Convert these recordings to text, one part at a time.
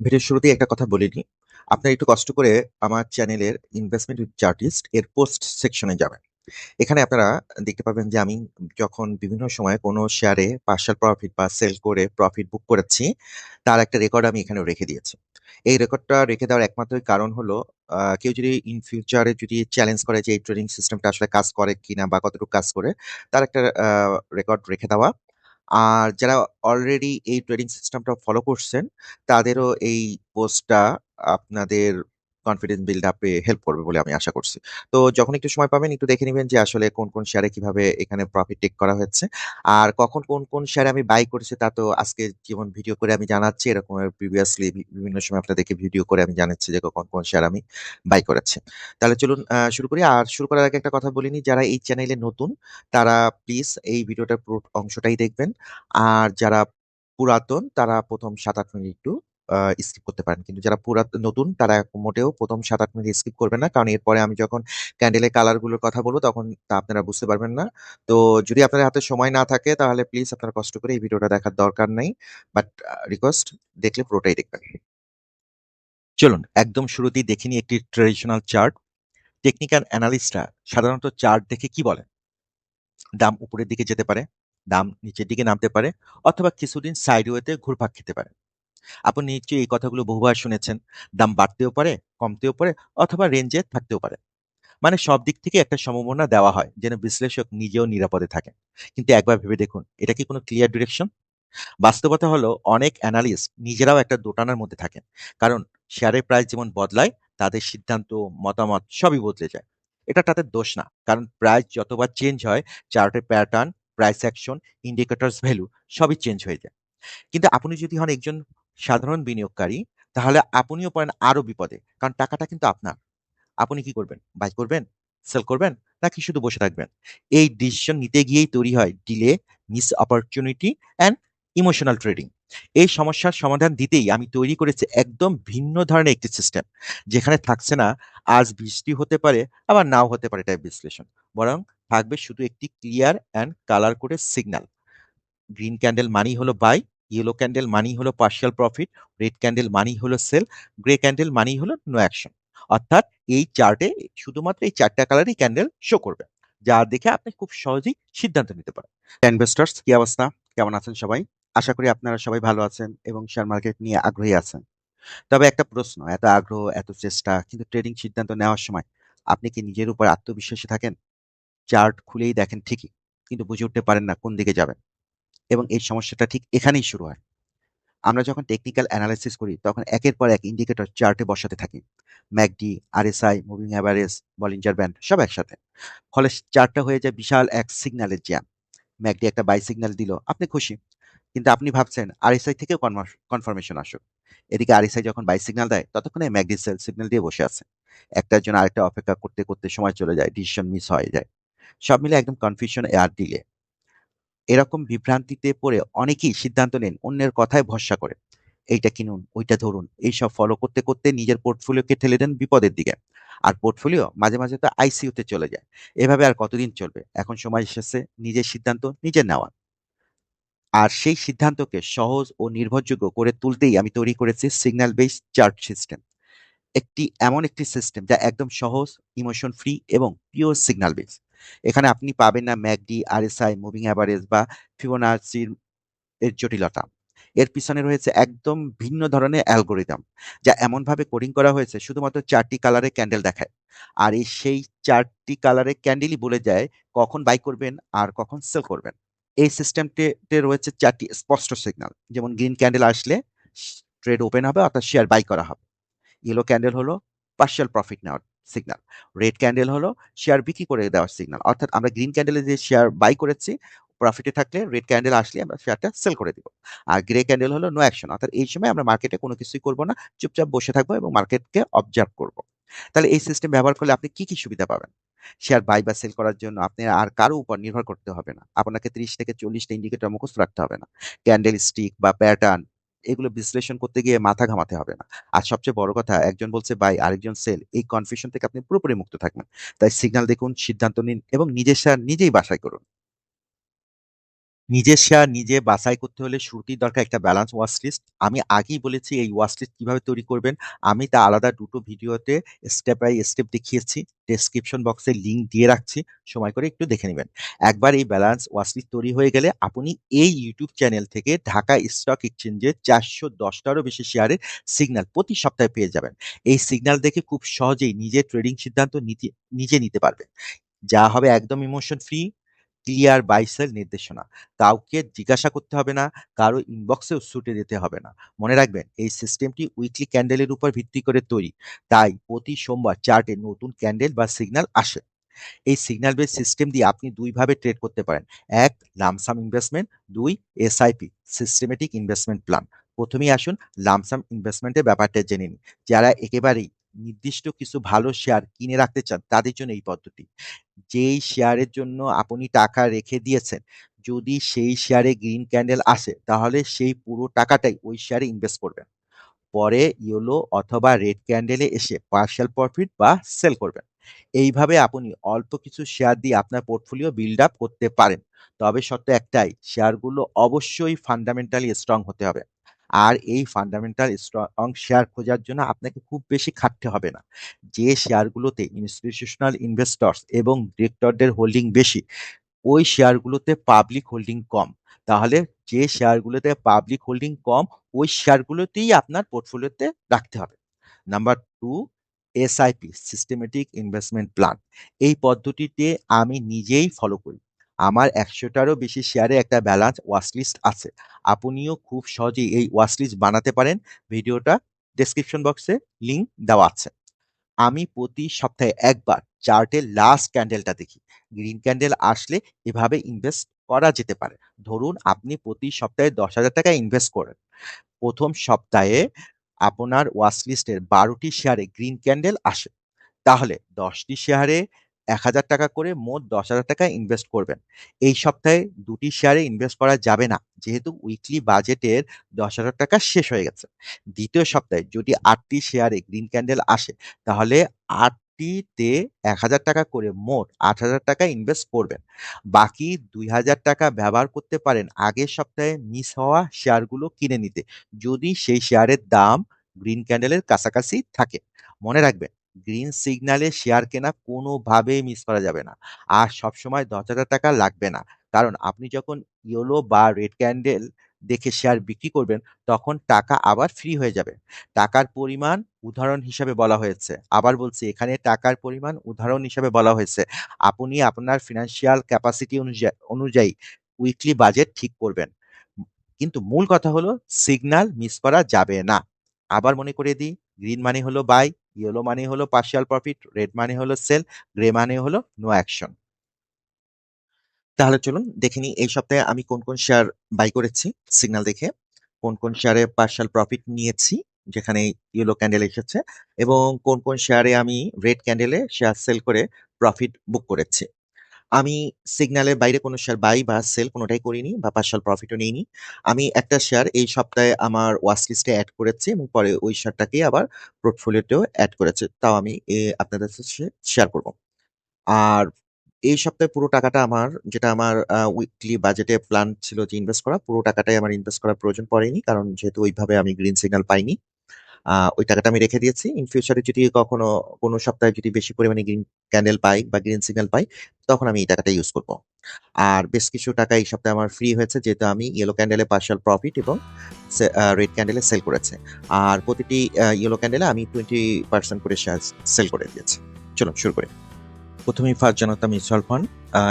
ভিডিওর শুরুতেই একটা কথা বলিনি। আপনারা একটু কষ্ট করে আমার চ্যানেলের ইনভেস্টমেন্ট উইথ চার্টিস্ট এর পোস্ট সেকশনে যাবেন। এখানে আপনারা দেখতে পাবেন যে আমি যখন বিভিন্ন সময় কোনো শেয়ারে পার্শিয়াল প্রফিট বা সেল করে প্রফিট বুক করেছি, তার একটা রেকর্ড আমি এখানে রেখে দিয়েছি। এই রেকর্ডটা রেখে দেওয়ার একমাত্র কারণ হলো কেউ যদি ইন ফিউচারে যদি চ্যালেঞ্জ করে যে এই ট্রেডিং সিস্টেমটা আসলে কাজ করে কিনা বা কতটুকু কাজ করে, তার একটা রেকর্ড রেখে দেওয়া। আর যারা অলরেডি এই ট্রেডিং সিস্টেমটা ফলো করছেন, তাদেরও এই পোস্টটা আপনাদের কনফিডেন্স বিল্ড আপে হেল্প করবে বলে আমি আশা করছি। তো যখন একটু সময় পাবেন একটু দেখে নিবেন যে আসলে কোন, কোন শেয়ারে কীভাবে এখানে প্রফিট টেক করা হয়েছে। আর কখন কোন, কোন শেয়ারে আমি বাই করেছি তা তো আজকে যেমন ভিডিও করে আমি জানাচ্ছি এরকম প্রিভিয়াসলি বিভিন্ন সময় আপনাদেরকে ভিডিও করে আমি জানাচ্ছি যে কখন কোন শেয়ার আমি বাই করেছি। তাহলে চলুন শুরু করি। আর শুরু করার আগে একটা কথা বলিনি যারা এই চ্যানেলে নতুন তারা প্লিজ এই ভিডিওটার পুরো অংশটাই দেখবেন। আর যারা পুরাতন তারা ১ম ৭-৮ মিনিট একটু স্কিপ করতে পারেন। কিন্তু যারা পুরাত নতুন তারা মোটেও ১ম ৭-৮ মিনিট স্কিপ করবেন না। কারণ এরপরে আমি যখন ক্যান্ডেলের কালারগুলোর কথা বলব তখন তা আপনারা বুঝতে পারবেন না। তো যদি আপনার হাতে সময় না থাকে তাহলে প্লিজ আপনারা কষ্ট করে এই ভিডিওটা দেখার দরকার নেই বাট রিকোয়েস্ট দেখলে পুরোটাই দেখবেন। চলুন একদম শুরুতেই দেখিনি একটি ট্রেডিশনাল চার্ট। টেকনিক্যাল অ্যানালিস্টরা সাধারণত চার্ট দেখে কি বলেন? দাম উপরের দিকে যেতে পারে, দাম নিচের দিকে নামতে পারে অথবা কিছুদিন সাইডওয়েতে ঘুরপাক খেতে পারে। আপনি নিশ্চয়ই এই কথাগুলো বহুবার শুনেছেন। দাম বাড়তেও পারে, কমতেও পারে অথবা রেঞ্জে থাকতেও পারে। মানে সব দিক থেকে একটা সম্ভাবনা দেওয়া হয় যেন বিশ্লেষক নিজেও নিরাপদে থাকেন। কিন্তু একবার ভেবে দেখুন, এটা কি কোনো ক্লিয়ার ডিরেকশন? বাস্তবতা হলো অনেক অ্যানালিস্ট নিজেরাও একটা দোটানার মধ্যে থাকেন। কারণ শেয়ারের প্রাইস যেমন বদলায়, তাদের সিদ্ধান্ত, মতামত সবই বদলে যায়। এটা তাদের দোষ না। কারণ প্রাইস যতবার চেঞ্জ হয়, চার্টের pattern, price action, indicators value সবই চেঞ্জ হয়ে যায়। কিন্তু আপনি যদি হন একজন সাধারণ বিনিয়োগকারী, তাহলে আপনিও পড়েন আরও বিপদে। কারণ টাকাটা কিন্তু আপনার। আপনি কি করবেন? বাই করবেন? সেল করবেন? নাকি শুধু বসে থাকবেন? এই ডিসিশন নিতে গিয়েই তৈরি হয় delay, miss opportunity and emotional trading. এই সমস্যার সমাধান দিতেই আমি তৈরি করেছি একদম ভিন্ন ধরনের একটি সিস্টেম। যেখানে থাকছে না আজ বৃষ্টি হতে পারে, আবার নাও হতে পারে টাইপ বিশ্লেষণ। বরং থাকবে শুধু একটি ক্লিয়ার অ্যান্ড কালার কোডের সিগন্যাল। গ্রিন ক্যান্ডেল মানেই হলো বাই, ইয়েলো ক্যান্ডেল মানি হলো পার্শিয়াল প্রফিট, রেড ক্যান্ডেল মানেই হলো সেল, গ্রে ক্যান্ডেল মানি হলো নো অ্যাকশন। অর্থাৎ এই চার্টে শুধুমাত্র এই ৪ টা কালারই ক্যান্ডেল শো করবে। যা দেখে আপনি খুব সহজেই সিদ্ধান্ত নিতে পারেন। ইনভেস্টর্স কি অবস্থা? কেমন আছেন সবাই? আশা করি আপনারা সবাই ভালো আছেন এবং শেয়ার মার্কেট নিয়ে আগ্রহী আছেন। তবে একটা প্রশ্ন, এত আগ্রহ, এত চেষ্টা কিন্তু ট্রেডিং সিদ্ধান্ত নেওয়ার সময় আপনি কি নিজের উপর আত্মবিশ্বাসী থাকেন? চার্ট খুলেই দেখেন ঠিকই, কিন্তু বুঝে উঠতে পারেন না কোন দিকে যাবেন। এবং এই সমস্যাটা ঠিক এখানেই শুরু হয়। আমরা যখন টেকনিক্যাল অ্যানালাইসিস করি তখন একের পর এক ইন্ডিকেটর চার্টে বসাতে থাকি। MACD, RSI, moving average, Bollinger band সব একসাথে। ফলে চার্টটা হয়ে যায় বিশাল এক সিগন্যালের জ্যাম। ম্যাকডি একটা বাই সিগন্যাল দিল, আপনি খুশি। কিন্তু আপনি ভাবছেন আরএসআই থেকেও কনফার্মেশন আসুক। এদিকে আরএসআই যখন বাই সিগন্যাল দেয় ততক্ষণে ম্যাকডি সেল সিগন্যাল দিয়ে বসে আছে। একটার জন্য আরেকটা অপেক্ষা করতে, করতে সময় চলে যায়, ডিসিশন মিস হয়ে যায়। সব মিলে একদম কনফিউশন আর ডিলে। এরকম বিভ্রান্তিতে পড়ে অনেকেই সিদ্ধান্ত নেন অন্যের কথায় ভরসা করে। এইটা কিনুন, ওইটা ধরুন। এইসব ফলো করতে, করতে নিজের পোর্টফোলিওকে ঠেলে দেন বিপদের দিকে। আর পোর্টফোলিও মাঝে, মাঝে তো আইসিইউতে চলে যায়। এভাবে আর কতদিন চলবে? এখন সময় এসেছে নিজের সিদ্ধান্ত নিজে নেওয়ার। আর সেই সিদ্ধান্তকে সহজ ও নির্ভরযোগ্য করে তুলতেই আমি তৈরি করেছি সিগন্যাল বেসড চার্ট সিস্টেম। একটি এমন একটি সিস্টেম যা একদম সহজ, ইমোশন ফ্রি এবং পিওর সিগন্যাল বেস। এখানে আপনি পাবেন না ম্যাকডি, আরএসআই, মুভিং অ্যাভারেজ বা ফিবোনাচির এর জটিলতা। এর পিছনে রয়েছে একদম ভিন্ন ধরনের অ্যালগোরিদম যা এমনভাবে কোডিং করা হয়েছে শুধুমাত্র ৪ টি কালারে ক্যান্ডেল দেখায়। আর এই সেই ৪ টি কালারের ক্যান্ডেলই বলে যায় কখন বাই করবেন আর কখন সেল করবেন। এই সিস্টেমটিতে রয়েছে চারটি স্পষ্ট সিগনাল যেমন গ্রিন ক্যান্ডেল আসলে ট্রেড ওপেন হবে অর্থাৎ শেয়ার বাই করা হবে। ইয়েলো ক্যান্ডেল হলো পার্শিয়াল প্রফিট নেওয়ার সিগন্যাল। রেড ক্যান্ডেল হলো শেয়ার বিক্রি করে দেওয়ার সিগনাল অর্থাৎ আমরা গ্রিন ক্যান্ডেলে যে শেয়ার বাই করেছি, প্রফিটে থাকলে রেড ক্যান্ডেল আসলে আমরা শেয়ারটা সেল করে দিব। আর গ্রে ক্যান্ডেল হলো নো অ্যাকশন। অর্থাৎ এই সময় আমরা মার্কেটে কোনো কিছুই করব না। চুপচাপ বসে থাকব এবং মার্কেটকে অবজার্ভ করব। তাহলে এই সিস্টেম ব্যবহার করলে আপনি কি, কি সুবিধা পাবেন? শেয়ার বাই বা সেল করার জন্য আপনি আর কারও উপর নির্ভর করতে হবে না। আপনাকে ৩০ থেকে ৪০ টা ইন্ডিকেটর মুখস্থ রাখতে হবে না। ক্যান্ডেল স্টিক বা প্যাটার্ন এগুলো বিশ্লেষণ করতে গিয়ে মাথা ঘামাতে হবে না। আর সবচেয়ে বড় কথা একজন বলছে বাই আরেকজন সেল এই কনফিউশন থেকে আপনি পুরোপুরি মুক্ত থাকবেন। তাই সিগন্যাল দেখুন, সিদ্ধান্ত নিন এবং নিজের সার নিজেই বাসায় করুন। নিজের শেয়ার নিজে বাছাই করতে হলে শুরুতেই দরকার একটা ব্যালান্স ওয়াচ লিস্ট আমি আগেই বলেছি এই ওয়াচ লিস্ট কীভাবে তৈরি করবেন। আমি তা আলাদা দুটো ভিডিওতে স্টেপ বাই স্টেপ দেখিয়েছি। ডেসক্রিপশন বক্সে লিঙ্ক দিয়ে রাখছি। সময় করে একটু দেখে নেবেন। একবার এই ব্যালান্স ওয়াচ লিস্ট তৈরি হয়ে গেলে আপনি এই ইউটিউব চ্যানেল থেকে ঢাকা স্টক এক্সচেঞ্জে চারশো দশটারও বেশি শেয়ারের সিগন্যাল প্রতি সপ্তাহে পেয়ে যাবেন। এই সিগন্যাল দেখে খুব সহজেই নিজের ট্রেডিং সিদ্ধান্ত নিতে, নিজে নিতে পারবেন। যা হবে একদম ইমোশন ফ্রি ক্লিয়ার বাইসেল নির্দেশনা। কাউকে জিজ্ঞাসা করতে হবে না, কারও ইনবক্সেও ছুটে দিতে হবে না। মনে রাখবেন, এই সিস্টেমটি উইকলি ক্যান্ডেলের উপর ভিত্তি করে তৈরি। তাই প্রতি সোমবার চার্টে নতুন ক্যান্ডেল বা সিগন্যাল আসে। এই সিগন্যাল বেস সিস্টেম দিয়ে আপনি দুইভাবে ট্রেড করতে পারেন। এক লামসাম ইনভেস্টমেন্ট দুই এসআইপি সিস্টেমেটিক ইনভেস্টমেন্ট প্ল্যান প্রথমেই আসুন লামসাম ইনভেস্টমেন্টের ব্যাপারটা জেনে নিন যারা একেবারেই নির্দিষ্ট কিছু ভালো শেয়ার কিনে রাখতে চান, তাদের জন্য এই পদ্ধতি। যেই শেয়ারের জন্য আপনি টাকা রেখে দিয়েছেন, যদি সেই শেয়ারে গ্রিন ক্যান্ডেল আসে, তাহলে সেই পুরো টাকাটাই ওই শেয়ারে ইনভেস্ট করবেন। পরে ইয়েলো অথবা রেড ক্যান্ডেলে এসে পার্শিয়াল প্রফিট বা সেল করবেন। এইভাবে আপনি অল্প কিছু শেয়ার দিয়ে আপনার পোর্টফোলিও বিল্ড আপ করতে পারেন। তবে শর্ত একটাই শেয়ারগুলো অবশ্যই ফান্ডামেন্টালি স্ট্রং হতে হবে। আর এই ফান্ডামেন্টাল স্ট্রং শেয়ার খোঁজার জন্য আপনাকে খুব বেশি খাটতে হবে না। যে শেয়ারগুলোতে ইনস্টিটিউশনাল ইনভেস্টর্স এবং ডিরেক্টরদের হোল্ডিং বেশি, ওই শেয়ারগুলোতে পাবলিক হোল্ডিং কম। তাহলে যে শেয়ারগুলোতে পাবলিক হোল্ডিং কম, ওই শেয়ারগুলোতেই আপনার পোর্টফোলিওতে রাখতে হবে। Number two SIP systematic investment plan এই পদ্ধতিতে আমি নিজেই ফলো করি। আমার একশোটারও বেশি শেয়ারে একটা ব্যালান্স ওয়াচলিস্ট আছে। আপনিও খুব সহজেই এই ওয়াচলিস্ট বানাতে পারেন। ভিডিওটা ডেসক্রিপশন বক্সে লিঙ্ক দেওয়া আছে। আমি প্রতি সপ্তাহে একবার চার্টের লাস্ট ক্যান্ডেলটা দেখি। গ্রিন ক্যান্ডেল আসলে এভাবে ইনভেস্ট করা যেতে পারে। ধরুন, আপনি প্রতি সপ্তাহে দশ হাজার টাকা ইনভেস্ট করেন। প্রথম সপ্তাহে আপনার ওয়াচ লিস্টের বারোটি শেয়ারে গ্রিন ক্যান্ডেল আসে। তাহলে দশটি শেয়ারে এক হাজার টাকা করে মোট দশ হাজার টাকা ইনভেস্ট করবেন। এই সপ্তাহে দুটি শেয়ারে ইনভেস্ট করা যাবে না। যেহেতু উইকলি বাজেটের দশ হাজার টাকা শেষ হয়ে গেছে। দ্বিতীয় সপ্তাহে যদি আটটি শেয়ারে গ্রিন ক্যান্ডেল আসে, তাহলে আটটিতে এক হাজার টাকা করে মোট আট হাজার টাকা ইনভেস্ট করবেন। বাকি দুই হাজার টাকা ব্যবহার করতে পারেন আগের সপ্তাহে মিস হওয়া শেয়ারগুলো কিনে নিতে। যদি সেই শেয়ারের দাম গ্রিন ক্যান্ডেলের কাছাকাছি থাকে। মনে রাখবেন গ্রিন সিগন্যালে শেয়ার কেনা কোনোভাবেই মিস করা যাবে না। আর সবসময় দশ হাজার টাকা লাগবে না। কারণ আপনি যখন ইয়েলো বা রেড ক্যান্ডেল দেখে শেয়ার বিক্রি করবেন, তখন টাকা আবার ফ্রি হয়ে যাবে। টাকার পরিমাণ উদাহরণ হিসাবে বলা হয়েছে। আবার বলছি, এখানে টাকার পরিমাণ উদাহরণ হিসাবে বলা হয়েছে। আপনি আপনার ফিনান্সিয়াল ক্যাপাসিটি অনুযায়ী অনুযায়ী উইকলি বাজেট ঠিক করবেন। কিন্তু মূল কথা হলো সিগন্যাল মিস করা যাবে না। আবার মনে করে দিই গ্রিন মানে হলো বাই ইয়েলো মানে হলো পার্শিয়াল প্রফিট রেড মানে হলো সেল গ্রে মানে হলো নো অ্যাকশন তাহলে চলুন দেখে নিই এই সপ্তাহে আমি কোন কোন শেয়ার বাই করেছি সিগন্যাল দেখে। কোন কোন শেয়ারে পার্শাল প্রফিট নিয়েছি, যেখানে ইয়েলো ক্যান্ডেল এসেছে, এবং কোন কোন শেয়ারে আমি রেড ক্যান্ডেলে শেয়ার সেল করে প্রফিট বুক করেছি। আমি সিগন্যালের বাইরে কোনো শেয়ার বাই বা সেল কোনোটাই করিনি বা পার্শাল প্রফিটও নিইনি। আমি একটা শেয়ার এই সপ্তাহে আমার ওয়াচ লিস্টে অ্যাড করেছি এবং পরে ওই শেয়ারটাকে আবার পোর্টফোলিওতেও অ্যাড করেছে। তাও আমি আপনাদের সাথে শেয়ার করব। আর এই সপ্তাহে পুরো টাকাটা আমার, যেটা আমার উইকলি বাজেটে প্ল্যান ছিল যে ইনভেস্ট করা, পুরো টাকাটাই আমার ইনভেস্ট করার প্রয়োজন পড়েনি, কারণ যেহেতু ওইভাবে আমি গ্রিন সিগন্যাল পাইনি। ওই টাকাটা আমি রেখে দিয়েছি। ইন ফিউচারে যদি কখনো কোনো সপ্তাহে যদি বেশি পরিমাণে গ্রিন ক্যান্ডেল পাই বা গ্রিন সিগন্যাল পাই, তখন আমি এই টাকাটা ইউজ করব। আর বেশ কিছু টাকা এই সপ্তাহে আমার ফ্রি হয়েছে, যেহেতু আমি ইয়েলো ক্যান্ডেলে পার্শাল প্রফিট এবং রেড ক্যান্ডেলে সেল করেছে। আর প্রতিটি ইয়েলো ক্যান্ডেলে আমি টোয়েন্টি পার্সেন্ট করে শেয়ার সেল করে দিয়েছি। চলো শুরু করি। প্রথমেই ফার্স্ট জনতা মিউচুয়াল ফান্ড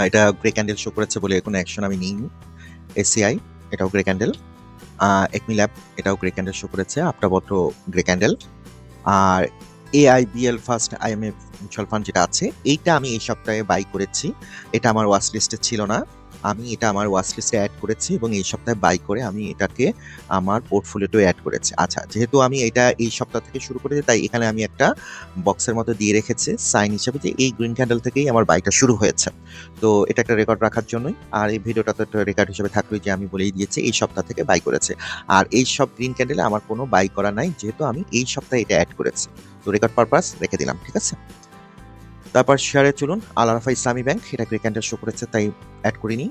এটা গ্রে ক্যান্ডেল শো করেছে বলে কোনো অ্যাকশন আমি নিইনি। এসিআই এটাও গ্রে ক্যান্ডেল একমি ল্যাব এটাও গ্রে ক্যান্ডেল শো করেছে আপটাবত্র গ্রে ক্যান্ডেল আর AIBL first IMF mutual fund যেটা আছে, এইটা আমি এই সপ্তাহে বাই করেছি। এটা আমার ওয়াচ লিস্টে ছিল না। আমি এটা আমার ওয়াচ লিস্টে অ্যাড করেছি এবং এই সপ্তাহে বাই করে আমি এটাকে আমার পোর্টফোলিওতেও অ্যাড করেছি। আচ্ছা যেহেতু আমি এটা এই সপ্তাহ থেকে শুরু করেছি, তাই এখানে আমি একটা বক্সের মতো দিয়ে রেখেছি সাইন হিসাবে যে এই গ্রিন ক্যান্ডেল থেকেই আমার বাইটা শুরু হয়েছে। তো এটা একটা রেকর্ড রাখার জন্যই। আর এই ভিডিওটা তো একটা রেকর্ড হিসেবে থাকলোই যে আমি বলেই দিয়েছি এই সপ্তাহ থেকে বাই করেছে। আর এই সব গ্রিন ক্যান্ডেলে আমার কোনো বাই করা নাই, যেহেতু আমি এই সপ্তাহে এটা অ্যাড করেছি। তো রেকর্ড পারপাস রেখে দিলাম, ঠিক আছে? তারপর শেয়ারে চলুন, আল আরাফা ইসলামী ব্যাংক, এটা গ্রে ক্যান্ডেল শো করেছে, তাই অ্যাড করিনি।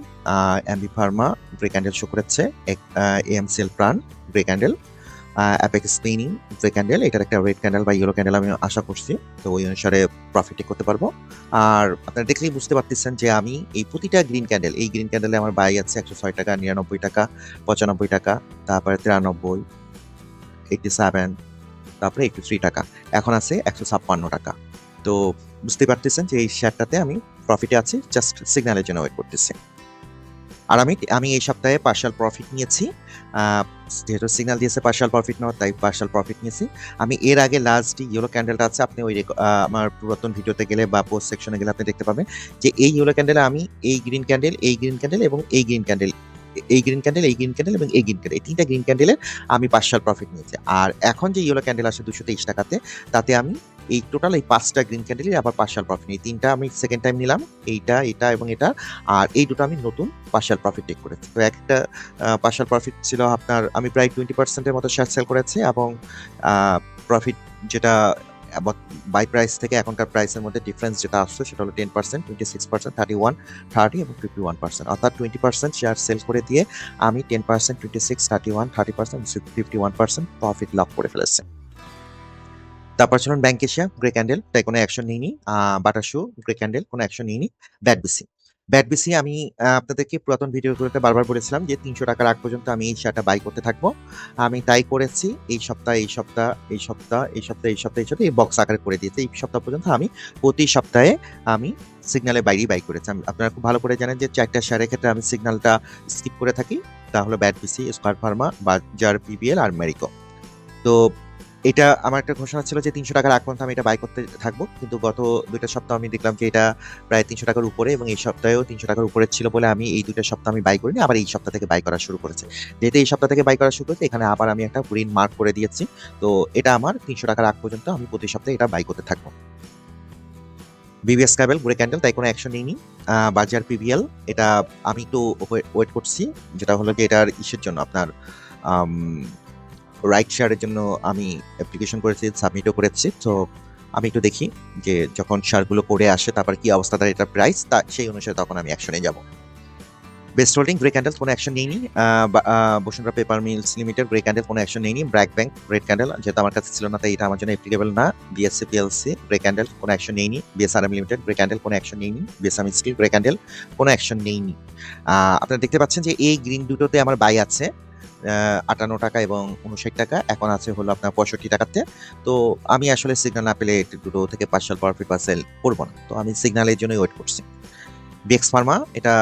MB pharma grey candle show করেছে AMCL Pran grey candle apex spinning grey candle এটার একটা রেড ক্যান্ডেল বা ইয়েলো ক্যান্ডেল আমি আশা করছি, তো ওই অনুসারে প্রফিট করতে পারব। আর আপনারা দেখলেই বুঝতে পারতেছেন যে আমি এই প্রতিটা গ্রিন ক্যান্ডেল এই গ্রিন ক্যান্ডেলে আমার বাই আছে একশো ছয় টাকা, নিরানব্বই টাকা, পঁচানব্বই টাকা, তারপরে তিরানব্বই এইটি সেভেন তারপরে এইটি থ্রি টাকা, এখন আছে একশো ছাপ্পান্ন টাকা। তো বুঝতে পারতেছেন যে এই শেয়ারটাতে আমি প্রফিটে আছি জাস্ট সিগন্যালের জন্য ওয়েট করতেছি। আর আমি আমি এই সপ্তাহে পার্শাল প্রফিট নিয়েছি যেহেতু সিগন্যাল দিয়েছে পার্শাল প্রফিট নেওয়া তাই পার্শাল প্রফিট নিয়েছি। আমি এর আগে লাস্ট ইয়েলো ক্যান্ডেলটা আছে, আপনি ওই আমার পুরাতন ভিডিওতে গেলে বা পোস্ট সেকশনে গেলে আপনি দেখতে পাবেন যে এই ইয়েলো ক্যান্ডেলে আমি এই গ্রিন ক্যান্ডেল এই গ্রিন ক্যান্ডেল এবং এই গ্রিন ক্যান্ডেল এই গ্রিন ক্যান্ডেল এই গ্রিন ক্যান্ডেল এবং এই গ্রিন ক্যান্ডেল এই তিনটা গ্রিন ক্যান্ডেলের আমি পার্শাল প্রফিট নিয়েছি। আর এখন যে ইয়েলো ক্যান্ডেল আসে দুশো তেইশ টাকাতে, তাতে আমি এই টোটাল এই পাঁচটা গ্রিন ক্যান্ডেলের আবার পার্শাল প্রফিট নিই। তিনটা আমি সেকেন্ড টাইম নিলাম, এইটা, এটা এবং এটা, আর এই দুটো আমি নতুন পার্শাল প্রফিট টেক করেছি। তো একটা পার্শাল প্রফিট ছিল আপনার, আমি প্রায় টোয়েন্টি পার্সেন্টের মতো শেয়ার সেল করেছি এবং প্রফিট যেটা বাই প্রাইস থেকে এখনকার প্রাইসের মধ্যে ডিফারেন্স যেটা আসছে সেটা হলো ten percent twenty six percent thirty one thirty এবং ফিফটি ওয়ান পার্সেন্ট অর্থাৎ টোয়েন্টি পার্সেন্ট শেয়ার সেল করে দিয়ে আমি ten percent twenty six thirty one thirty percent fifty one percent profit লাভ করে ফেলেছে। তারপর ছিলেন ব্যাংক এশিয়া গ্রে ক্যান্ডেল তাই কোনো অ্যাকশন নিইনি। বাটার শু গ্রে ক্যান্ডেল কোনো অ্যাকশন নিইনি। ব্যাট বিসি ব্যাট বিসি আমি আপনাদেরকে পুরাতন ভিডিওগুলোতে বারবার বলেছিলাম যে তিনশো টাকার আগ পর্যন্ত আমি এই শেয়ারটা বাই করতে থাকব। আমি তাই করেছি, এই সপ্তাহ এই সপ্তাহ এই সপ্তাহ এই সপ্তাহ এই সপ্তাহ এই সপ্তাহ, এই বক্স আকারে করে দিয়েছি। এই সপ্তাহ পর্যন্ত আমি প্রতি সপ্তাহে আমি সিগনালের বাইরেই বাই করেছি। আপনারা খুব ভালো করে জানেন যে চারটা শেয়ারের ক্ষেত্রে আমি সিগন্যালটা স্কিপ করে থাকি। তা হলো ব্যাট বিসি স্কোয়ার ফার্মা বাজার পিবিএল আর মেরিকো তো এটা আমার একটা ঘোষণা ছিল যে তিনশো টাকার আগ পর্যন্ত আমি এটা বাই করতে থাকব। কিন্তু গত দুইটা সপ্তাহ আমি দেখলাম যে এটা প্রায় তিনশো টাকার উপরে এবং এই সপ্তাহেও তিনশো টাকার উপরে ছিল বলে আমি এই দুইটা সপ্তাহ আমি বাই করিনি। আবার এই সপ্তাহ থেকে বাই করা শুরু করেছে। যেহেতু এই সপ্তাহ থেকে বাই করা শুরু করেছে, এখানে আবার আমি একটা গ্রিন মার্ক করে দিয়েছি। তো এটা আমার তিনশো টাকার আগ পর্যন্ত আমি প্রতি সপ্তাহে এটা বাই করতে থাকব। বিবিএস ক্যাবেল গ্রে ক্যান্ডেল তাই কোনো অ্যাকশন নিইনি। বাজার পিভিএল এটা আমি তো ওয়েট করছি। যেটা হলো যে এটার ইসের জন্য আপনার রাইট শেয়ারের জন্য আমি অ্যাপ্লিকেশন করেছি সাবমিটও করেছি। তো আমি একটু দেখি যে যখন শেয়ারগুলো করে আসে, তারপর কি অবস্থা, তার এটা প্রাইস তা সেই অনুসারে তখন আমি অ্যাকশনে যাব। বেস্ট হোল্ডিং গ্রে ক্যান্ডেল কোনো অ্যাকশন নেইনি। Bashundhara paper mills limited grey candle কোনো অ্যাকশন নেইনি। ব্র্যাক ব্যাংক রেড ক্যান্ডেল যেহেতু আমার কাছে ছিল না, তাই এটা আমার জন্য অ্যাপ্লিকেবল না। বিএসসি পিএলসি গ্রে ক্যান্ডেল কোনো অ্যাকশন নেইনি। বিএসআরএম লিমিটেড গ্রে ক্যান্ডেল কোনো অ্যাকশন নেইনি। বিএসএম স্টিল গ্রে ক্যান্ডেল কোনো অ্যাকশন নেইনি। আপনারা দেখতে পাচ্ছেন যে এই গ্রিন দুটোতে আমার বাই আছে। আটান্ন টাকা এবং উনষাট টাকা। এখন আছে হলো আপনার পঁয়ষট্টি টাকাতে। তো আমি আসলে সিগনাল না পেলে দুটো থেকে পার্শাল প্রফিট বা সেল করব না। তো আমি সিগন্যালের জন্যই ওয়েট করছি। বিএক্স ফার্মা এটা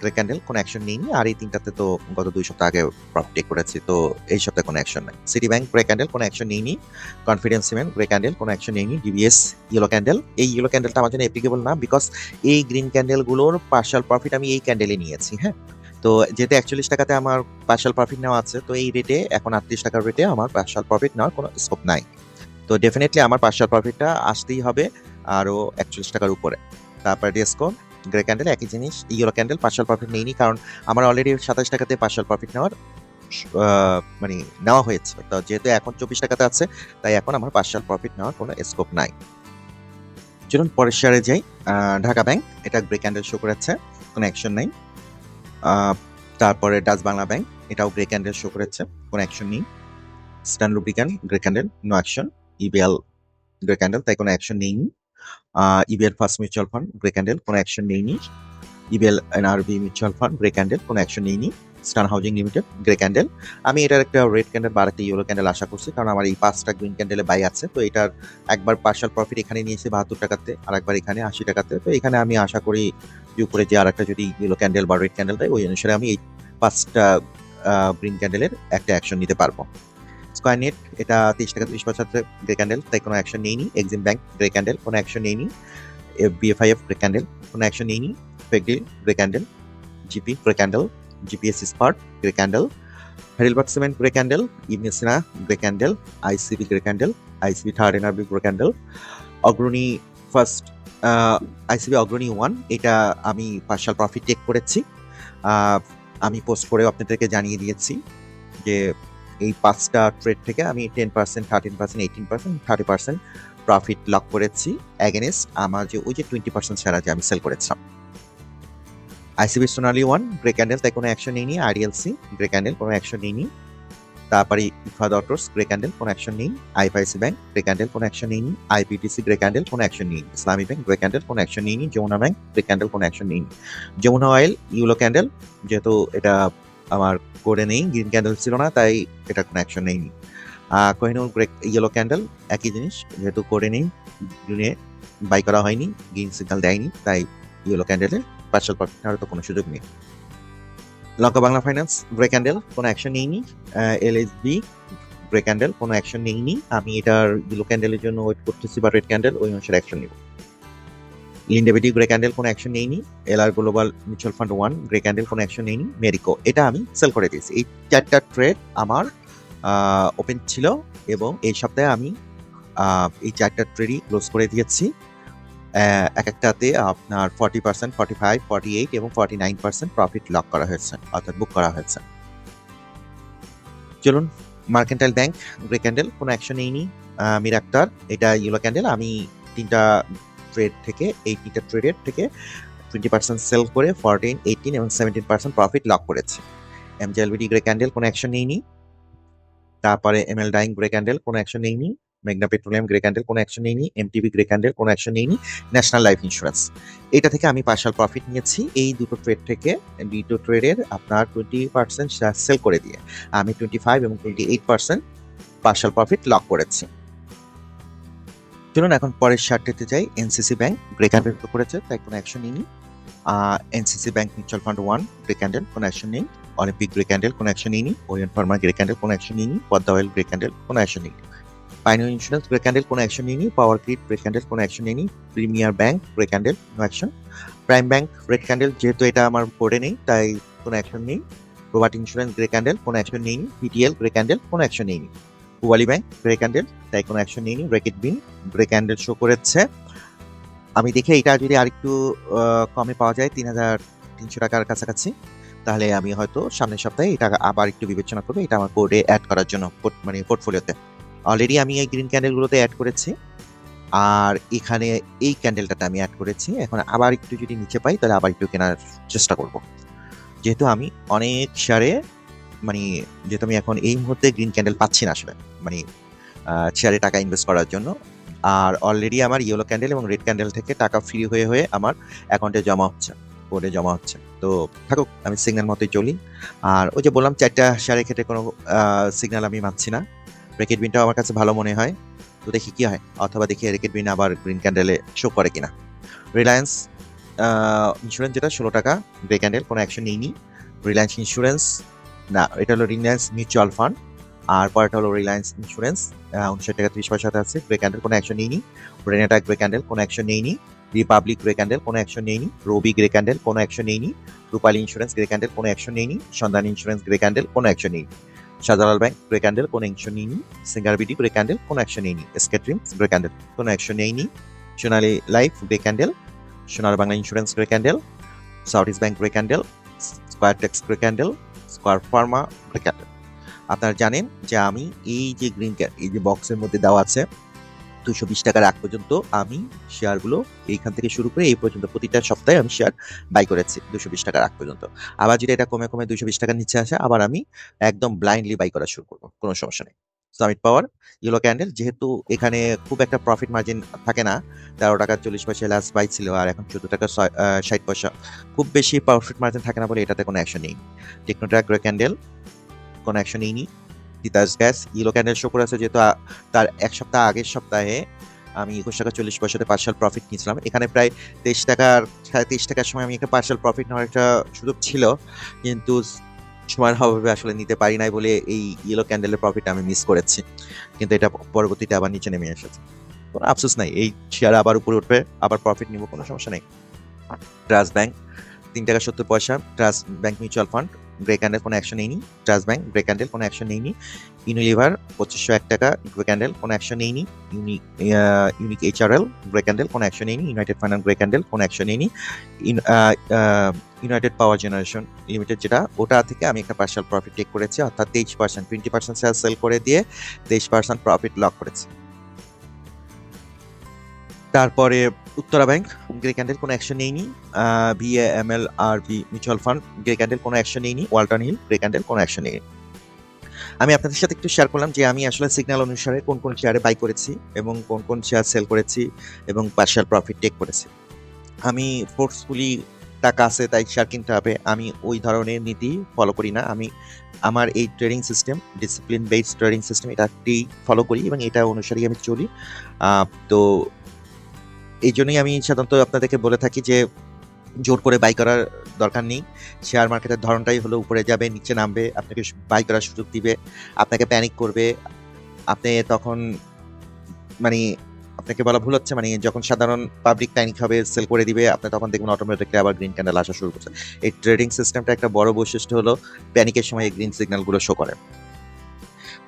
গ্রে ক্যান্ডেল কোনো অ্যাকশন নেইনি। আর এই তিনটাতে তো গত দুই সপ্তাহ আগে প্রফিট করেছি। তো এই সপ্তাহে কোনো অ্যাকশন নাই। সিটি ব্যাংক গ্রে ক্যান্ডেল কোনো অ্যাকশন নেইনি। কনফিডেন্স সিমেন্ট গ্রে ক্যান্ডেল কোনো অ্যাকশন নেইনি। ডিবিএস ইয়েলো ক্যান্ডেল এই ইয়েলো ক্যান্ডেলটা আমার জন্য অ্যাপ্লিকেবল না বিকজ এই গ্রিন ক্যান্ডেলগুলোর পার্শাল প্রফিট আমি এই ক্যান্ডেলে নিয়েছি হ্যাঁ? তো যেহেতু একচল্লিশ টাকাতে আমার পার্শাল প্রফিট নেওয়া আছে, তো এই রেটে এখন আটত্রিশ টাকার রেটে আমার পার্শাল প্রফিট নেওয়ার কোনো স্কোপ নাই। তো ডেফিনেটলি আমার পার্শাল প্রফিটটা আসতেই হবে আরও একচল্লিশ টাকার উপরে। তারপর ডিসকো গ্রে ক্যান্ডেল একই জিনিস ইয়েলো ক্যান্ডেল পার্শাল প্রফিট নেইনি, কারণ আমার অলরেডি সাতাশ টাকাতে পার্শাল প্রফিট নেওয়ার মানে নেওয়া হয়েছে। তো যেহেতু এখন চব্বিশ টাকাতে আছে, তাই এখন আমার পার্শাল প্রফিট নেওয়ার কোনো স্কোপ নাই। চলুন পরের শেয়ারে যাই। ঢাকা ব্যাংক এটা গ্রে ক্যান্ডেল শো করেছে, কোনো অ্যাকশন নেই। তারপরে ডাচ বাংলা ব্যাংক, এটাও গ্রে ক্যান্ডেল শো করেছে, কোনো অ্যাকশন নেই। Eastern Lubricants grey candle no action EBL grey candle তাই কোনো অ্যাকশন নেইনি EBL First Mutual Fund grey candle কোনো অ্যাকশন নেইনি EBL NRB Mutual Fund grey candle কোনো অ্যাকশন নেইনি Eastern Housing Limited grey candle আমি এটার একটা রেড ক্যান্ডেল বা একটা ইয়েলো ক্যান্ডেল আশা করছি, কারণ আমার এই পাঁচটা গ্রিন ক্যান্ডেলে বাই আছে। তো এটার একবার পার্শাল প্রফিট এখানে নিয়েছি বাহাত্তর টাকাতে আর একবার এখানে আশি টাকাতে। তো এখানে আমি আশা করি যে উপরে যে আর একটা যদি ইয়েলো ক্যান্ডেল বা রেড ক্যান্ডেল দেয় ওই অনুসারে আমি এই পাঁচটা গ্রিন ক্যান্ডেলের একটা অ্যাকশন নিতে পারব স্কোয়ার নেট এটা তিরিশ টাকা তিরিশ বছর গ্রে ক্যান্ডেল তাই কোনো অ্যাকশন নেইনি এক্সিম ব্যাংক গ্রে ক্যান্ডেল কোনো অ্যাকশন নেইনি বিএফআইএফ গ্রে ক্যান্ডেল কোনো অ্যাকশন নেইনি ফেকডিল grey candle GP grey candle GPS স্পার্ট গ্রে ক্যান্ডেল হেরিলবার্গ cement grey candle ইভনেসিনা grey candle ICB grey candle ICB third NRB grey candle Agrani first ICB Agrani one এটা আমি partial profit take করেছি। আমি post করেও আপনাদেরকে জানিয়ে দিয়েছি যে এই পাঁচটা ট্রেড থেকে আমি ten percent thirteen percent eighteen percent thirty percent profit lock করেছি অ্যাগেনস্ট আমার যে ওই যে টোয়েন্টি পার্সেন্ট ছাড়া যে আমি সেল করেছিলাম। ICB Sonali one grey candle তাই কোনো অ্যাকশন নেইনি আইডিএলসি গ্রে ক্যান্ডেল কোনো অ্যাকশন নেইনি। তারপরে ইফাদ অটোস গ্রে ক্যান্ডেল কোনো অ্যাকশন নেই আইফআইসি ব্যাংক গ্রে ক্যান্ডেল কোনো অ্যাকশন নেইনি আইপিটিসি গ্রে ক্যান্ডেল কোনো অ্যাকশন নেই ইসলামী ব্যাংক গ্রে ক্যান্ডেল কোনো অ্যাকশন নেইনি যমুনা ব্যাংক গ্রে ক্যান্ডেল কোনো অ্যাকশন নেইনি যমুনা অয়েল ইউলো ক্যান্ডেল যেহেতু এটা আমার করে নেই গ্রিন ক্যান্ডেল ছিল না, তাই এটা কোনো অ্যাকশন নেইনি। কোহিনুর গ্রে ইয়েলো ক্যান্ডেল একই জিনিস, যেহেতু করে নেই গ্রিনে বাই করা হয়নি গ্রিন সিগন্যাল দেয়নি, তাই ইয়েলো ক্যান্ডেলে পার্সেল প্রফিট নেওয়ার তো কোনো সুযোগ নেই। Lanka Bangla finance break candle কোনো অ্যাকশন নেইনি এলএসবি ব্রেক ক্যান্ডেল কোনো অ্যাকশন নেইনি আমি এটার ইয়েলো ক্যান্ডেলের জন্য ওয়েট করতেছি বা রেড ক্যান্ডেল ওই অনুসারে অ্যাকশন নিব। লিন্ডেবিটি গ্রে ক্যান্ডেল কোনো অ্যাকশন নেইনি LR global mutual fund one grey candle কোনো অ্যাকশন নেইনি মেরিকো এটা আমি সেল করে দিয়েছি। এই চারটা ট্রেড আমার ওপেন ছিল এবং এই সপ্তাহে আমি এই চারটা ট্রেডই ক্লোজ করে দিয়েছি। এক একটাতে আপনার forty percent forty five forty eight এবং forty nine percent profit lock করা হয়েছে অর্থাৎ বুক করা হয়েছে। চলুন মার্কেন্টাইল ব্যাংক গ্রে ক্যান্ডেল কোনো অ্যাকশন নেইনি। আহ, মির আক্তার এটা ইয়েলো ক্যান্ডেল আমি তিনটা ট্রেড থেকে এই তিনটা ট্রেডের থেকে টোয়েন্টি পার্সেন্ট সেল করে ফোরটিন এইটিন এবং সেভেন্টিন পার্সেন্ট প্রফিট লক করেছে। এমজেএলবিডি গ্রে ক্যান্ডেল কোনো অ্যাকশন নেইনি। তারপরে এমএল ডাইং গ্রে ক্যান্ডেল কোনো অ্যাকশন নেইনি। মেঘনা পেট্রোলিয়াম গ্রে ক্যান্ডেল কোনো অ্যাকশন নেইনি এমটিভি গ্রে ক্যান্ডেল কোনো অ্যাকশন নেইনি ন্যাশনাল লাইফ ইন্স্যুরেন্স এটা থেকে আমি পার্শাল প্রফিট নিয়েছি, এই দুটো ট্রেড থেকে, দুটো ট্রেডের আপনার টোয়েন্টি পার্সেন্ট সেল করে দিয়ে। আমি টোয়েন্টি ফাইভ এবং twenty eight percent partial profit lock করেছি। চলুন এখন পরের শার্টটিতে যাই এনসিসি ব্যাংক গ্রে ক্যান্ডেল করেছে তাই কোনো অ্যাকশন নেইনি NCC bank mutual fund one grey candle কোনো অ্যাকশন নেই। অলিম্পিক গ্রে ক্যান্ডেল কোনো অ্যাকশন নেইনি ওরিয়ন ফার্মা গ্রে ক্যান্ডেল কোনো অ্যাকশন নেইনি পদ্মা অয়েল গ্রে ক্যান্ডেল কোনো অ্যাকশন নেইনি পাইনিয়ার ইন্স্যুরেন্স গ্রে ক্যান্ডেল কোনো অ্যাকশন নেইনি পাওয়ার গ্রিড গ্রে ক্যান্ডেল কোনো অ্যাকশন নেইনি premier bank grey candle no action prime bank red candle যেহেতু এটা আমার বোর্ডে নেই, তাই কোনো অ্যাকশন নেই। প্রোভাট ইন্স্যুরেন্স গ্রে ক্যান্ডেল কোনো অ্যাকশন নেইনি পিটিএল গ্রে ক্যান্ডেল কোনো অ্যাকশন নেইনি পুবালি ব্যাংক গ্রে ক্যান্ডেল তাই কোনো অ্যাকশন নেইনি রেকেট বিন গ্রে ক্যান্ডেল শো করেছে। আমি দেখে এটা যদি আরেকটু কমে পাওয়া যায়, তিন হাজার তিনশো টাকার কাছাকাছি, তাহলে আমি হয়তো সামনের সপ্তাহে এটা আবার একটু বিবেচনা করব। এটা আমার বোর্ডে অ্যাড করার জন্য মানে পোর্টফোলিওতে অলরেডি আমি এই গ্রিন ক্যান্ডেলগুলোতে অ্যাড করেছি। আর এখানে এই ক্যান্ডেলটাতে আমি অ্যাড করেছি। এখন আবার একটু যদি নিচে পাই, তাহলে আবার একটু কেনার চেষ্টা করব। যেহেতু আমি অনেক শেয়ারে মানে যেহেতু আমি এখন এই মুহূর্তে গ্রিন ক্যান্ডেল পাচ্ছি না আসলে মানে শেয়ারে টাকা ইনভেস্ট করার জন্য। আর অলরেডি আমার ইয়েলো ক্যান্ডেল এবং রেড ক্যান্ডেল থেকে টাকা ফ্রি হয়ে হয়ে আমার অ্যাকাউন্টে জমা হচ্ছে বোর্ডে জমা হচ্ছে। তো থাকুক, আমি সিগন্যাল মতোই চলি। আর ওই যে বললাম, চারটা শেয়ারের ক্ষেত্রে কোনো সিগন্যাল আমি মানছি না। রেকেট বিনটাও আমার কাছে ভালো মনে হয়। তো দেখি কি হয়। অথবা দেখি রেকেট বিন আবার গ্রিন ক্যান্ডেলে শো করে কিনা। রিলায়েন্স ইন্স্যুরেন্স যেটা ষোলো টাকা, গ্রে ক্যান্ডেল, কোনো অ্যাকশন নেইনি। রিলায়েন্স ইন্স্যুরেন্স না, এটা হলো রিলায়েন্স মিউচুয়াল ফান্ড। আর পরেরটা হলো রিলায়েন্স ইন্স্যুরেন্স উনষাট টাকা, ত্রিশ পয়সাতে আছে, গ্রে ক্যান্ডেল, কোনো অ্যাকশন নেইনি। রেনেটা গ্রে ক্যান্ডেল, কোনো অ্যাকশন নেইনি। রিপাবলিক গ্রে ক্যান্ডেল, কোনো অ্যাকশন নেইনি। রবি গ্রে ক্যান্ডেল, কোনো অ্যাকশন নেইনি। রূপালী ইন্স্যুরেন্স গ্রে ক্যান্ডেল, কোনো অ্যাকশন নেইনি। সন্ধান ইন্স্যুরেন্স গ্রে ক্যান্ডেল, কোনো অ্যাকশন নেইনি। শাহজালাল ব্যাংক গ্রে ক্যান্ডেল কোনো অ্যাকশন নেইনি। সিঙ্গার বিডি গ্রে ক্যান্ডেল কোনো অ্যাকশন নেইনি। এসকে ড্রিমস গ্রে ক্যান্ডেল কোনো অ্যাকশন নেইনি। Sonali life grey candle Sonar Bangla insurance grey candle South East Bank grey candle square tex grey candle square pharma grey candle আপনারা জানেন যে আমি এই যে গ্রিন এই যে বক্সের মধ্যে দেওয়া আছে দুশো বিশ টাকার আগ পর্যন্ত আমি শেয়ারগুলো এইখান থেকে শুরু করে এই পর্যন্ত প্রতিটা সপ্তাহে আমি শেয়ার বাই করেছি দুশো বিশ টাকার আগ পর্যন্ত। আবার যদি এটা কমে কমে দুশো বিশ টাকার নিচে আসে, আবার আমি একদম ব্লাইন্ডলি বাই করা শুরু করব, কোনো সমস্যা নেই। সামিট পাওয়ার ইয়েলো ক্যান্ডেল যেহেতু এখানে খুব একটা প্রফিট মার্জিন থাকে না, তেরো টাকা চল্লিশ পয়সা লাস্ট বাই ছিল আর এখন চোদ্দ টাকা ষাট পয়সা। খুব বেশি প্রফিট মার্জিন থাকে না বলে এটাতে কোনো অ্যাকশন নেই। টেকনোট্রাক ক্যান্ডেল কোনো অ্যাকশন নেইনি। Titas gas yellow candle show করেছে যেহেতু তার এক সপ্তাহ আগের সপ্তাহে আমি একুশ টাকা চল্লিশ পয়সাতে পার্শাল প্রফিট নিয়েছিলাম এখানে প্রায় তেইশ টাকার, সাড়ে তেইশ টাকার সময় আমি একটা পার্শাল প্রফিট নেওয়ার একটা সুযোগ ছিল, কিন্তু সময়ের অভাবে আসলে নিতে পারি নাই বলে এই ইয়েলো ক্যান্ডেলের প্রফিট আমি মিস করেছি। কিন্তু এটা পরবর্তীতে আবার নিচে নেমে এসেছে। কোনো আফসোস নাই, এই শেয়ার আবার উপরে উঠবে, আবার প্রফিট নিব, কোনো সমস্যা নেই। ট্রাস্ট ব্যাংক তিন টাকা সত্তর পয়সা trust bank mutual fund grey candle কোনো অ্যাকশন নেইনি ট্রাস্ট ব্যাংক গ্রে ক্যান্ডেল কোনো অ্যাকশন নেইনি ইউনিলিভার পঁচিশশো এক টাকা গ্রে ক্যান্ডেল কোনো অ্যাকশন নেইনি unique unique HRL grey candle কোনো অ্যাকশন নেইনি ইউনাইটেড ফাইন্যান্স গ্রে ক্যান্ডেল কোনো অ্যাকশন নেইনি ইউনাইটেড পাওয়ার জেনারেশন লিমিটেড যেটা, ওটা থেকে আমি একটা পার্শাল প্রফিট টেক করেছি, অর্থাৎ তেইশ পার্সেন্ট টোয়েন্টি পার্সেন্ট সেল করে দিয়ে তেইশ পার্সেন্ট প্রফিট লক করেছি। তারপরে উত্তরা ব্যাংক, গ্রে ক্যান্ডেল কোনো অ্যাকশন নেইনি। V A M L R B mutual fund grey candle কোনো অ্যাকশন নেইনি। ওয়ালটন হিল গ্রে ক্যান্ডেল কোনো অ্যাকশন নেইনি। আমি আপনাদের সাথে একটু শেয়ার করলাম যে আমি আসলে সিগন্যাল অনুসারে কোন কোন শেয়ারে বাই করেছি এবং কোন কোন শেয়ার সেল করেছি এবং পার্শাল প্রফিট টেক করেছি। আমি ফোর্সফুলি টাকা আছে তাই শেয়ার কিনতে হবে। আমি ওই ধরনের নীতি ফলো করি না। আমি আমার এই trading system discipline based trading system এটাকেই ফলো করি এবং এটা অনুসারেই আমি চলি। তো এই জন্যই আমি সাধারণত আপনাদেরকে বলে থাকি যে, জোর করে বাই করার দরকার নেই। শেয়ার মার্কেটের ধরনটাই হলো উপরে যাবে, নিচে নামবে, আপনাকে বাই করার সুযোগ দিবে, আপনাকে প্যানিক করবে। আপনি তখন মানে আপনাকে বলা ভুল হচ্ছে মানে যখন সাধারণ পাবলিক প্যানিক হবে সেল করে দিবে, আপনি তখন দেখবেন অটোমেটিকলি আবার গ্রিন ক্যান্ডেল আসা শুরু করছে। এই ট্রেডিং সিস্টেমটা একটা বড় বৈশিষ্ট্য হলো প্যানিকের সময় এই গ্রিন সিগন্যালগুলো শো করে।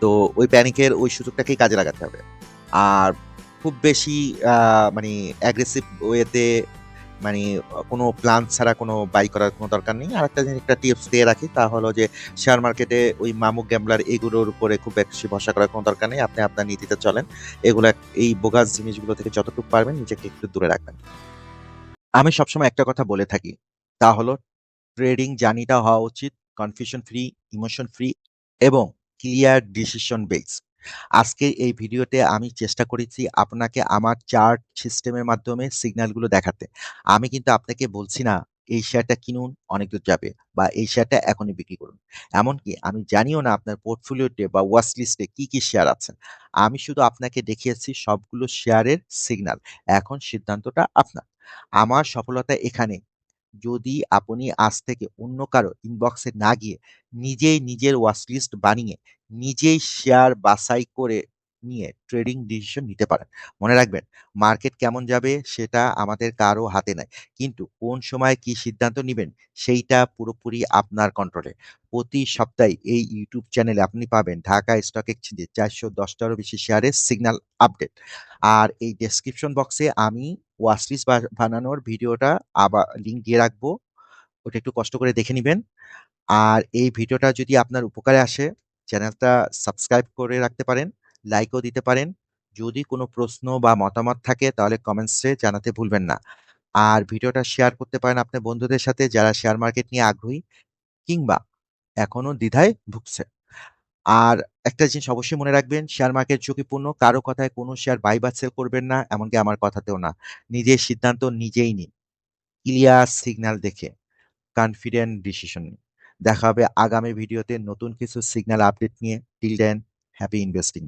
তো ওই প্যানিকের ওই সুযোগটাকেই কাজে লাগাতে হবে। আর খুব বেশি মানে অ্যাগ্রেসিভ ওয়েতে মানে কোনো প্ল্যান ছাড়া কোনো বাই করার কোনো দরকার নেই। আর একটা জিনিস, একটা টিপস দিয়ে রাখি তা হলো যে শেয়ার মার্কেটে ওই মামু গ্যাম্বলার এগুলোর উপরে খুব বেশি ভরসা করার কোনো দরকার নেই। আপনি আপনার নীতিতে চলেন। এগুলো, এই বোগাস জিনিসগুলো থেকে যতটুকু পারবেন নিজেকে একটু দূরে রাখবেন। আমি সবসময় একটা কথা বলে থাকি। তা হলো ট্রেডিং জার্নিটা হওয়া উচিত। কনফিউশন ফ্রি ইমোশন ফ্রি এবং ক্লিয়ার ডিসিশন বেস আজকে এই ভিডিওতে আমি চেষ্টা করেছি আপনাকে আমার চার্ট সিস্টেমের মাধ্যমে সিগন্যালগুলো দেখাতে। আমি কিন্তু আপনাকে বলছি না, এই শেয়ারটা কিনুন, অনেক দূর যাবে বা এই শেয়ারটা এখনই বিক্রি করুন। এমনকি আমি জানিও না আপনার পোর্টফোলিওতে বা ওয়াচ লিস্টে কি কি শেয়ার আছে। আমি শুধু আপনাকে দেখিয়েছি সবগুলো শেয়ারের সিগন্যাল। এখন সিদ্ধান্তটা আপনার। আমার সফলতা এখানে। যদি আপনি আজ থেকে অন্য কারও ইনবক্সে না গিয়ে নিজেই নিজের ওয়াচ লিস্ট বানিয়ে নিজেই শেয়ার বাছাই করে নিয়ে ট্রেডিং ডিসিশন নিতে পারেন। মনে রাখবেন মার্কেট কেমন যাবে সেটা আমাদের কারও হাতে নাই। কিন্তু কোন সময় কি সিদ্ধান্ত নেবেন সেইটা পুরোপুরি আপনার কন্ট্রোলে প্রতি সপ্তাহে এই ইউটিউব চ্যানেলে আপনি পাবেন ঢাকা স্টক এক্সচেঞ্জে চারশো দশটারও বেশি শেয়ারের সিগন্যাল আপডেট আর এই ডেসক্রিপশন বক্সে আমি ওয়াচলিস্ট বানানোর ভিডিওটা আবার লিঙ্ক দিয়ে রাখব। ওটা একটু কষ্ট করে দেখে নেবেন। আর এই ভিডিওটা যদি আপনার উপকারে আসে চ্যানেলটা সাবস্ক্রাইব করে রাখতে পারেন, লাইকও দিতে পারেন। যদি কোনো প্রশ্ন বা মতামত থাকে, তাহলে কমেন্টসে জানাতে ভুলবেন না। আর ভিডিওটা শেয়ার করতে পারেন আপনার বন্ধুদের সাথে যারা শেয়ার মার্কেট নিয়ে আগ্রহী কিংবা এখনও দ্বিধায় ভুগছে। আর একটা জিনিস অবশ্যই মনে রাখবেন, শেয়ার মার্কেট ঝুঁকিপূর্ণ, কারও কথায় কোনো শেয়ার বাই বা সেল করবেন না, এমনকি আমার কথাতেও না। নিজের সিদ্ধান্ত নিজেই নিন। ক্লিয়ার সিগন্যাল দেখে, কনফিডেন্ট ডিসিশন নিন। দেখা হবে আগামী ভিডিওতে নতুন কিছু সিগন্যাল আপডেট নিয়ে। Till then happy investing